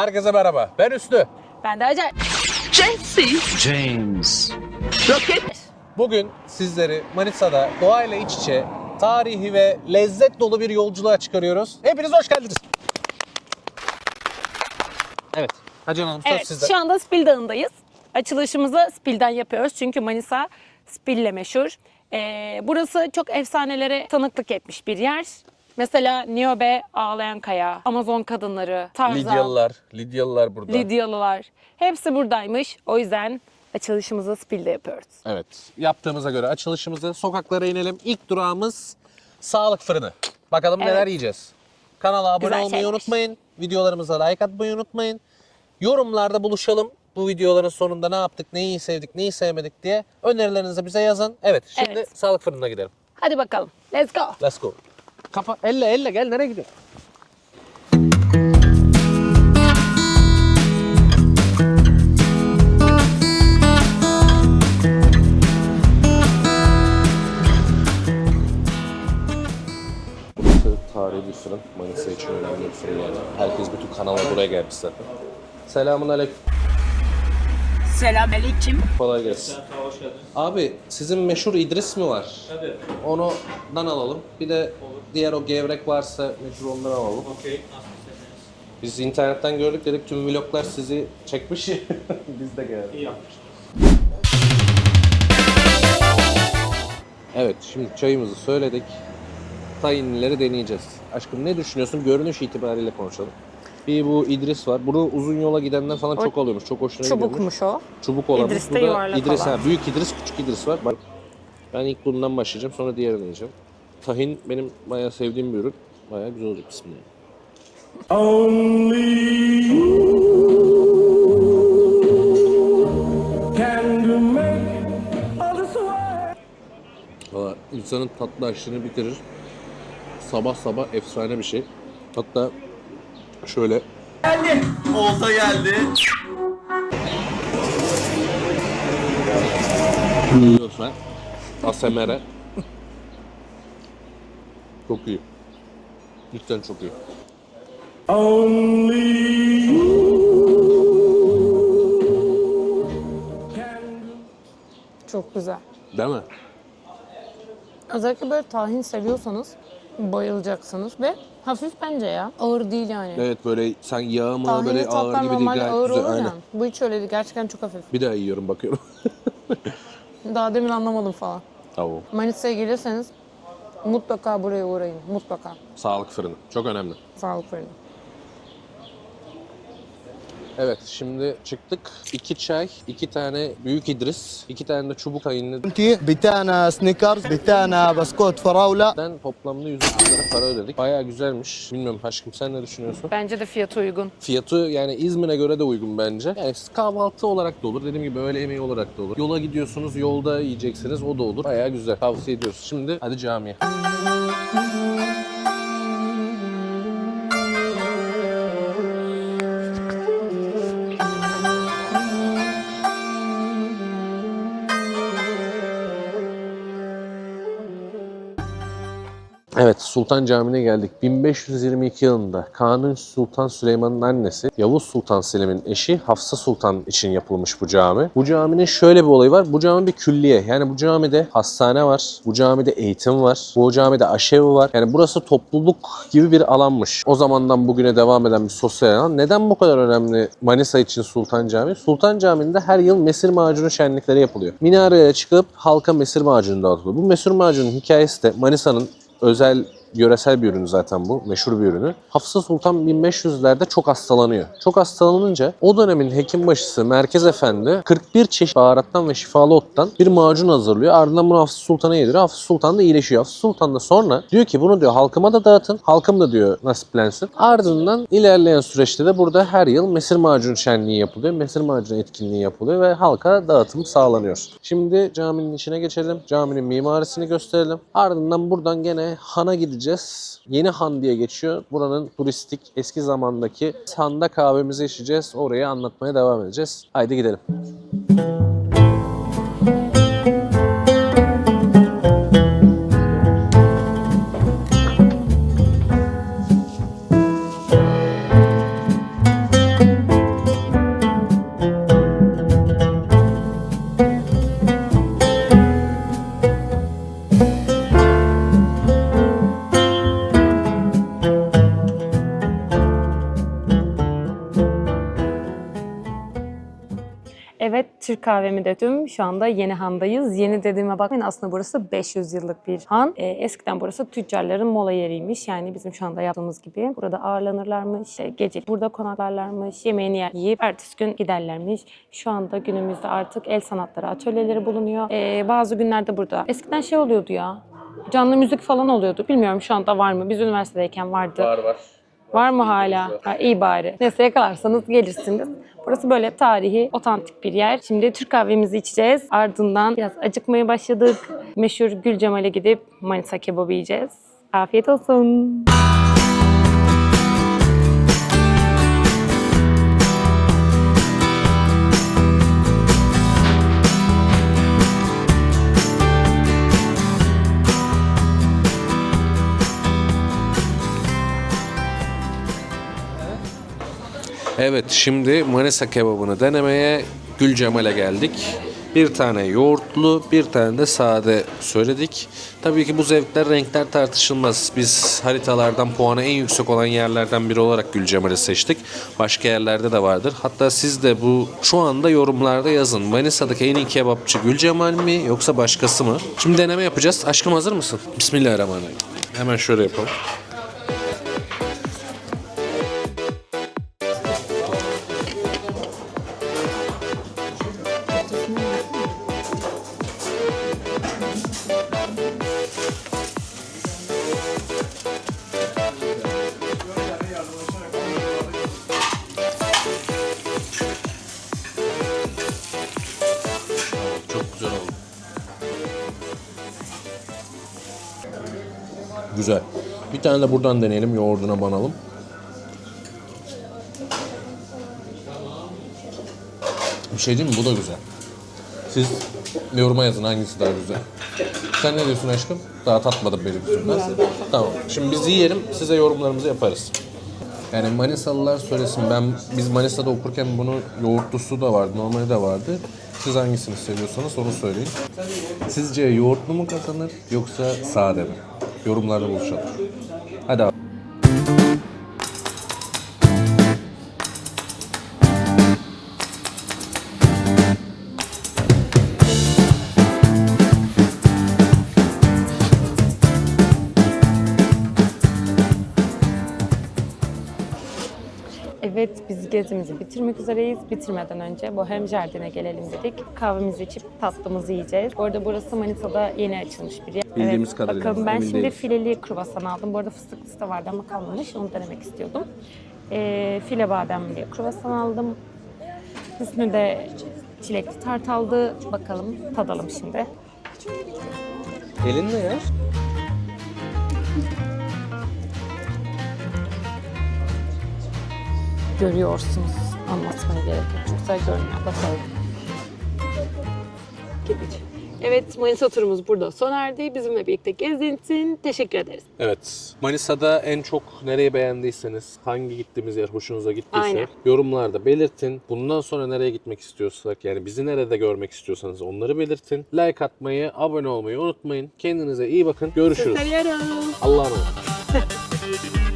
Herkese merhaba. Ben Üstü. Ben de acayip. James. Bugün sizleri Manisa'da doğayla iç içe tarihi ve lezzet dolu bir yolculuğa çıkarıyoruz. Hepiniz hoş geldiniz. Evet. Hacan Hanım söz Evet sizde. şu anda Spil Dağı'ndayız. Açılışımızı Spil'den yapıyoruz. Çünkü Manisa Spil'le meşhur. Ee, burası çok efsanelere tanıklık etmiş bir yer. Mesela Niobe, Ağlayan Kaya, Amazon Kadınları, Tarzan, Lidyalılar. Lidyalılar burada. Lidyalılar. Hepsi buradaymış. O yüzden açılışımızı Spil'de yapıyoruz. Evet. Yaptığımıza göre açılışımızı sokaklara inelim. İlk durağımız Sağlık Fırını. Bakalım neler Evet. yiyeceğiz. Kanala abone Güzel olmayı şeyler. unutmayın. Videolarımıza like atmayı unutmayın. Yorumlarda buluşalım. Bu videoların sonunda ne yaptık, neyi sevdik, neyi sevmedik diye önerilerinizi bize yazın. Evet, şimdi Evet. Sağlık Fırını'na gidelim. Hadi bakalım. Let's go. Let's go. Kafa, elle elle gel nereye gidiyorsun? Tarihi bir fırın. Manisa için önemli bir fırın yani. Herkes bütün kanala buraya gelmiş zaten. Selamun aleyküm. Selamünaleyküm. Kolay gelsin. Abi sizin meşhur İdris mi var? Tabii. Ondan alalım. Bir de diğer o gevrek varsa meşhur ondan alalım. Okey. Biz internetten gördük dedik tüm vloglar sizi çekmiş. Biz de geldik. İyi yapmış. Evet şimdi çayımızı söyledik. Tayinlileri deneyeceğiz. Aşkım ne düşünüyorsun? Görünüş itibariyle konuşalım. Bir bu İdris var. Burada uzun yola gidenler falan O çok oluyormuş. Çok hoşuna gidiyormuş. Çubukmuş o. Çubuk olan. İdris de yuvarlak İdris, olan. ha, büyük İdris, küçük İdris var. Bak, ben ilk bundan başlayacağım, sonra diğerini yiyeceğim. Tahin benim bayağı sevdiğim bir ürün. Bayağı güzel olacak bismillah. Valla insanın tatlı aşını bitirir. Sabah sabah efsane bir şey. Hatta şöyle Olta geldi. lütfen ASMR'e çok iyi. Cidden çok iyi. Çok güzel. Değil mi? Özellikle böyle tahin seviyorsanız bayılacaksınız ve hafif bence ya. Ağır değil yani. Evet böyle sen yağ mı Tahini böyle ağır tatlar gibi değil normalde gayet ağır güzel. olur Aynen. ya. Bu hiç öyle değil. Gerçekten çok hafif. Bir daha yiyorum bakıyorum. Daha demin anlamadım falan. Tamam. Manisa'ya gelirseniz mutlaka buraya uğrayın. Mutlaka. Sağlık fırını. Çok önemli. Sağlık fırını. Evet şimdi çıktık. İki çay, iki tane büyük İdris, iki tane de çubuk ayınlı. Bir tane Snickers, bir tane baskot faraula. Ben toplamda 130 lira para ödedik. Baya güzelmiş. Bilmiyorum aşkım sen ne düşünüyorsun? Bence de fiyatı uygun. Fiyatı yani İzmir'e göre de uygun bence. Yani kahvaltı olarak da olur. Dediğim gibi öğle yemeği olarak da olur. Yola gidiyorsunuz yolda yiyeceksiniz o da olur. Baya güzel. Tavsiye ediyoruz. Şimdi hadi camiye. Evet Sultan Camii'ne geldik. 1522 yılında Kanuni Sultan Süleyman'ın annesi Yavuz Sultan Selim'in eşi Hafsa Sultan için yapılmış bu cami. Bu caminin şöyle bir olayı var. Bu cami bir külliye. Yani bu camide hastane var. Bu camide eğitim var. Bu camide aşevi var. Yani burası topluluk gibi bir alanmış. O zamandan bugüne devam eden bir sosyal alan. Neden bu kadar önemli Manisa için Sultan Camii? Sultan Camii'nde her yıl mesir macunu şenlikleri yapılıyor. Minareye çıkıp halka mesir macunu dağıtılıyor. Bu mesir macunun hikayesi de Manisa'nın özel yöresel bir ürün zaten bu. Meşhur bir ürünü. Hafsa Sultan 1500'lerde çok hastalanıyor. Çok hastalanınca o dönemin hekimbaşısı Merkez Efendi 41 çeşit baharattan ve şifalı ottan bir macun hazırlıyor. Ardından bunu Hafsa Sultan'a yediriyor. Hafsa Sultan da iyileşiyor. Hafsa Sultan da sonra diyor ki bunu diyor halkıma da dağıtın. Halkım da diyor nasiplensin. Ardından ilerleyen süreçte de burada her yıl mesir macun şenliği yapılıyor. Mesir macun etkinliği yapılıyor ve halka dağıtım sağlanıyor. Şimdi caminin içine geçelim. Caminin mimarisini gösterelim. Ardından buradan gene Han'a gideceğiz. Yeni Han diye geçiyor. Buranın turistik eski zamandaki Han'da kahvemizi içeceğiz. Orayı anlatmaya devam edeceğiz. Haydi gidelim. Evet, Türk kahvemi döktüm. Şu anda Yeni Han'dayız. Yeni dediğime bakmayın aslında burası 500 yıllık bir han. Ee, eskiden burası tüccarların mola yeriymiş. Yani bizim şu anda yaptığımız gibi. Burada ağırlanırlarmış, işte gece burada konaklarlarmış, yemeğini yer- yiyip ertesi gün giderlermiş. Şu anda günümüzde artık el sanatları atölyeleri bulunuyor. Ee, bazı günlerde burada. Eskiden şey oluyordu ya, canlı müzik falan oluyordu. Bilmiyorum şu anda var mı? Biz üniversitedeyken vardı. var. Var mı hala? Ha, iyi bari. Neyse yakalarsanız gelirsiniz. Burası böyle tarihi, otantik bir yer. Şimdi Türk kahvemizi içeceğiz. Ardından biraz acıkmaya başladık. Meşhur Gül Cemal'e gidip Manisa kebabı yiyeceğiz. Afiyet olsun. Evet şimdi Manisa kebabını denemeye Gülcemal'e geldik. Bir tane yoğurtlu, bir tane de sade söyledik. Tabii ki bu zevkler, renkler tartışılmaz. Biz haritalardan puanı en yüksek olan yerlerden biri olarak Gülcemal'i seçtik. Başka yerlerde de vardır. Hatta siz de bu şu anda yorumlarda yazın. Manisa'daki en iyi kebapçı Gülcemal mi yoksa başkası mı? Şimdi deneme yapacağız. Aşkım hazır mısın? Bismillahirrahmanirrahim. Hemen şöyle yapalım. Güzel. Bir tane de buradan deneyelim. Yoğurduna banalım. Bir şey diyeyim mi? Bu da güzel. Siz yoruma yazın hangisi daha güzel. Sen ne diyorsun aşkım? Daha tatmadım benim yüzümden. Tamam. Şimdi biz yiyelim. Size yorumlarımızı yaparız. Yani Manisalılar söylesin. Ben biz Manisa'da okurken bunu yoğurtlusu da vardı, normali de vardı. Siz hangisini seviyorsanız onu söyleyin. Sizce yoğurtlu mu kazanır yoksa sade mi? Yorumlarda buluşalım. Hadi abi. Evet biz gezimizi bitirmek üzereyiz. Bitirmeden önce Bohem Jardin'e gelelim dedik. Kahvemizi içip tatlımızı yiyeceğiz. Bu arada burası Manisa'da yeni açılmış bir yer. Bildiğimiz evet, kadarıyla, Bakalım ben şimdi değiliz. fileli kruvasan aldım. Bu arada fıstıklısı da vardı ama kalmamış. Onu denemek istiyordum. Ee, file bademli kruvasan aldım. Üstüne de çilekli tart aldı. Bakalım tadalım şimdi. Elinle ya. Görüyorsunuz. Anlatmaya gerek yok. Çok güzel görünüyor. Bakalım. Evet Manisa turumuz burada sona erdi. Bizimle birlikte gezdiğiniz için teşekkür ederiz. Evet. Manisa'da en çok nereyi beğendiyseniz, hangi gittiğimiz yer hoşunuza gittiyse Aynen. yorumlarda belirtin. Bundan sonra nereye gitmek istiyorsak, yani bizi nerede görmek istiyorsanız onları belirtin. Like atmayı, abone olmayı unutmayın. Kendinize iyi bakın. Görüşürüz. Allah'a emanet.